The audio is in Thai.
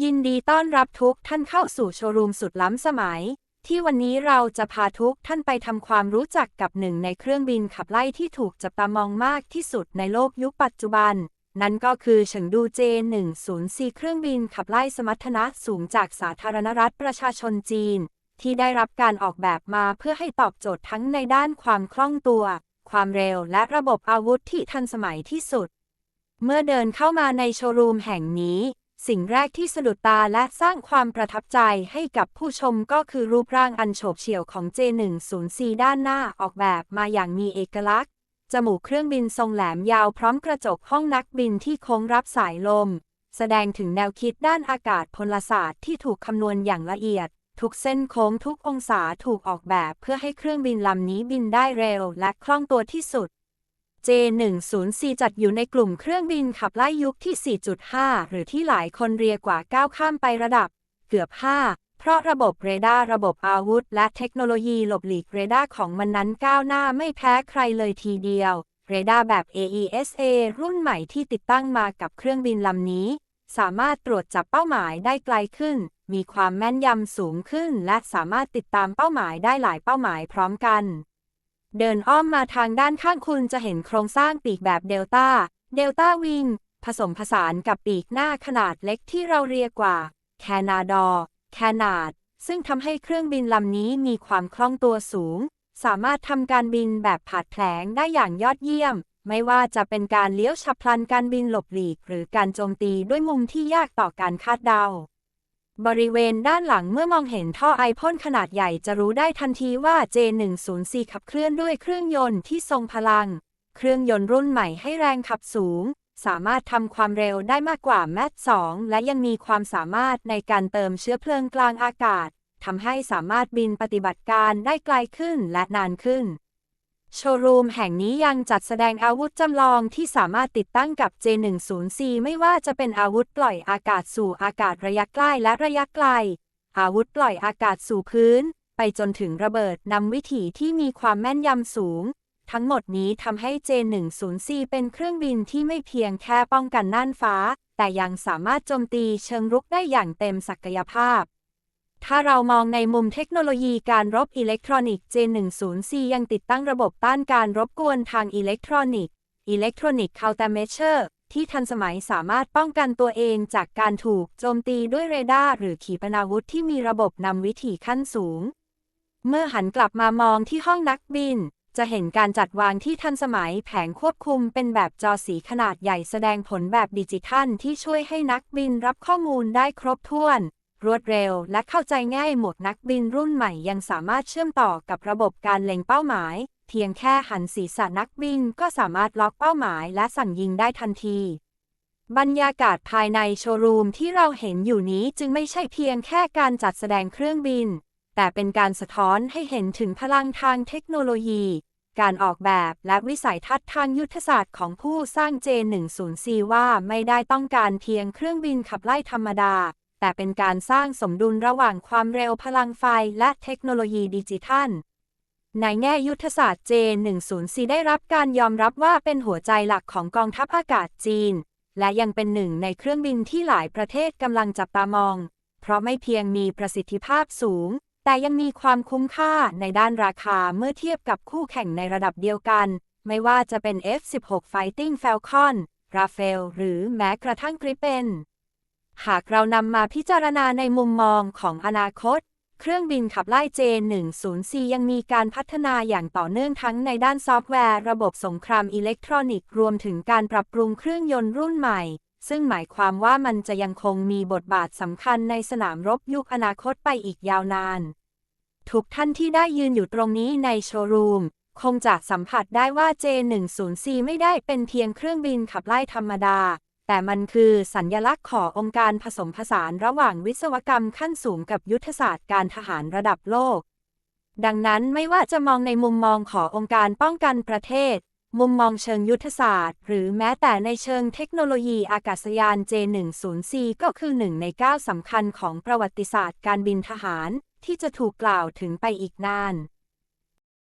ยินดีต้อนรับทุกท่านเข้าสู่โชว์รูมสุดล้ำสมัย ที่วันนี้เราจะพาทุกท่านไปทำความรู้จักกับหนึ่งในเครื่องบินขับไล่ที่ถูกจับตามองมากที่สุดในโลกยุคปัจจุบัน นั่นก็คือเฉิงดูเจ 104 เครื่องบินขับไล่สมรรถนะสูงจากสาธารณรัฐประชาชนจีน ที่ได้รับการออกแบบมาเพื่อให้ตอบโจทย์ทั้งในด้านความคล่องตัว ความเร็วและระบบอาวุธที่ทันสมัยที่สุด เมื่อเดินเข้ามาในโชว์รูมแห่งนี้ สิ่งแรกที่สะดุดตาและสร้างความประทับใจให้กับผู้ชมก็คือรูปร่างอันโฉบเฉี่ยวของ J104 ด้านหน้าออกแบบมาอย่างมีเอกลักษณ์ จมูกเครื่องบินทรงแหลมยาวพร้อมกระจกห้องนักบินที่โค้งรับสายลม แสดงถึงแนวคิดด้านอากาศพลศาสตร์ที่ถูกคำนวณอย่างละเอียด ทุกเส้นโค้งทุกองศาถูกออกแบบเพื่อให้เครื่องบินลำนี้บินได้เร็วและคล่องตัวที่สุด J104 จัดอยู่ในกลุ่มเครื่องบินขับไล่ยุคที่ 4.5 หรือที่หลายคนเรียกว่าก้าวข้ามไประดับ เกือบ 5 เพราะระบบเรดาร์ระบบอาวุธ และเทคโนโลยีหลบหลีกเรดาร์ของมันนั้นก้าวหน้าไม่แพ้ใครเลยทีเดียว เรดาร์แบบ AESA รุ่นใหม่ที่ติดตั้งมากับเครื่องบินลำนี้ สามารถตรวจจับเป้าหมายได้ไกลขึ้น มีความแม่นยำสูงขึ้น และสามารถติดตามเป้าหมายได้หลายเป้าหมายพร้อมกัน เดินอ้อมมาทางด้านข้างคุณจะเห็นโครงสร้างปีกแบบเดลต้า เดลต้าวิง ผสมผสานกับปีกหน้าขนาดเล็กที่เราเรียกว่า แคนาดอแคนาด ซึ่งทำให้เครื่องบินลำนี้มีความคล่องตัวสูง สามารถทำการบินแบบผาดแผลงได้อย่างยอดเยี่ยม ไม่ว่าจะเป็นการเลี้ยวฉับพลันการบินหลบหลีก หรือการโจมตีด้วยมุมที่ยากต่อการคาดเดา บริเวณด้านหลังเมื่อมองเห็นท่อไอพ่นขนาดใหญ่จะรู้ได้ทันทีว่า J104 ขับเคลื่อนด้วยเครื่องยนต์ที่ทรงพลัง เครื่องยนต์รุ่นใหม่ให้แรงขับสูง สามารถทำความเร็วได้มากกว่าแมท2และยังมีความสามารถในการเติมเชื้อเพลิงกลางอากาศทำให้สามารถบินปฏิบัติการได้ไกลขึ้นและนานขึ้น โชว์รูมแห่งนี้ยังจัดแสดงอาวุธจำลองที่สามารถติดตั้งกับ J104 ไม่ว่าจะเป็นอาวุธปล่อยอากาศสู่อากาศระยะใกล้และระยะไกล อาวุธปล่อยอากาศสู่พื้น ไปจนถึงระเบิดนำวิถีที่มีความแม่นยำสูง ทั้งหมดนี้ทำให้ J104 เป็นเครื่องบินที่ไม่เพียงแค่ป้องกันน่านฟ้า แต่ยังสามารถโจมตีเชิงรุกได้อย่างเต็มศักยภาพ ถ้าเรามองในมุมเทคโนโลยีการรบอิเล็กทรอนิกส์ J104 ยังติดตั้งระบบต้านการรบกวนทางอิเล็กทรอนิกส์ Electronic Countermeasure ที่ทันสมัยสามารถป้องกันตัวเองจากการถูกโจมตีด้วยเรดาร์หรือขีปนาวุธที่มีระบบนำวิถีขั้นสูง เมื่อหันกลับมามองที่ห้องนักบิน จะเห็นการจัดวางที่ทันสมัยแผงควบคุมเป็นแบบจอสีขนาดใหญ่แสดงผลแบบดิจิทัลที่ช่วยให้นักบินรับข้อมูลได้ครบถ้วน รวดเร็ว และเข้าใจง่ายหมวกนักบินรุ่นใหม่ยังสามารถเชื่อมต่อกับระบบการเล็งเป้าหมาย เพียงแค่หันศีรษะนักบินก็สามารถล็อกเป้าหมายและสั่งยิงได้ทันที บรรยากาศภายในโชว์รูมที่เราเห็นอยู่นี้จึงไม่ใช่เพียงแค่การจัดแสดงเครื่องบิน แต่เป็นการสะท้อนให้เห็นถึงพลังทางเทคโนโลยี การออกแบบและวิสัยทัศน์ทางยุทธศาสตร์ของผู้สร้าง J104 ว่าไม่ได้ต้องการเพียงเครื่องบินขับไล่ธรรมดา แต่เป็นการสร้างสมดุลระหว่างความเร็วพลังไฟและเทคโนโลยีดิจิทัล ในแง่ยุทธศาสตร์ J104 ได้รับการยอมรับว่าเป็นหัวใจหลักของกองทัพอากาศจีน และยังเป็นหนึ่งในเครื่องบินที่หลายประเทศกำลังจับตามอง เพราะไม่เพียงมีประสิทธิภาพสูง แต่ยังมีความคุ้มค่าในด้านราคาเมื่อเทียบกับคู่แข่งในระดับเดียวกัน ไม่ว่าจะเป็น F-16 Fighting Falcon Rafale หรือแม้กระทั่ง Gripen หากเรานำมาพิจารณาในมุมมองของอนาคต เครื่องบินขับไล่ J104 ยังมีการพัฒนาอย่างต่อเนื่องทั้งในด้านซอฟต์แวร์ ระบบสงครามอิเล็กทรอนิกส์รวมถึงการปรับปรุงเครื่องยนต์รุ่นใหม่ ซึ่งหมายความว่ามันจะยังคงมีบทบาทสำคัญในสนามรบยุคอนาคตไปอีกยาวนาน ทุกท่านที่ได้ยืนอยู่ตรงนี้ในโชว์รูมคงจะสัมผัสได้ว่า J104 ไม่ได้เป็นเพียงเครื่องบินขับไล่ธรรมดา แต่มันคือสัญญลักษณ์ขององค์การผสมผสานระหว่างวิศวกรรมขั้นสูงกับยุทธศาสตร์การทหารระดับโลก ดังนั้นไม่ว่าจะมองในมุมมองขององค์การป้องกันประเทศ มุมมองเชิงยุทธศาสตร์ หรือแม้แต่ในเชิงเทคโนโลยีอากาศยาน J104 ก็คือหนึ่งในก้าวสำคัญของประวัติศาสตร์การบินทหาร ที่จะถูกกล่าวถึงไปอีกนาน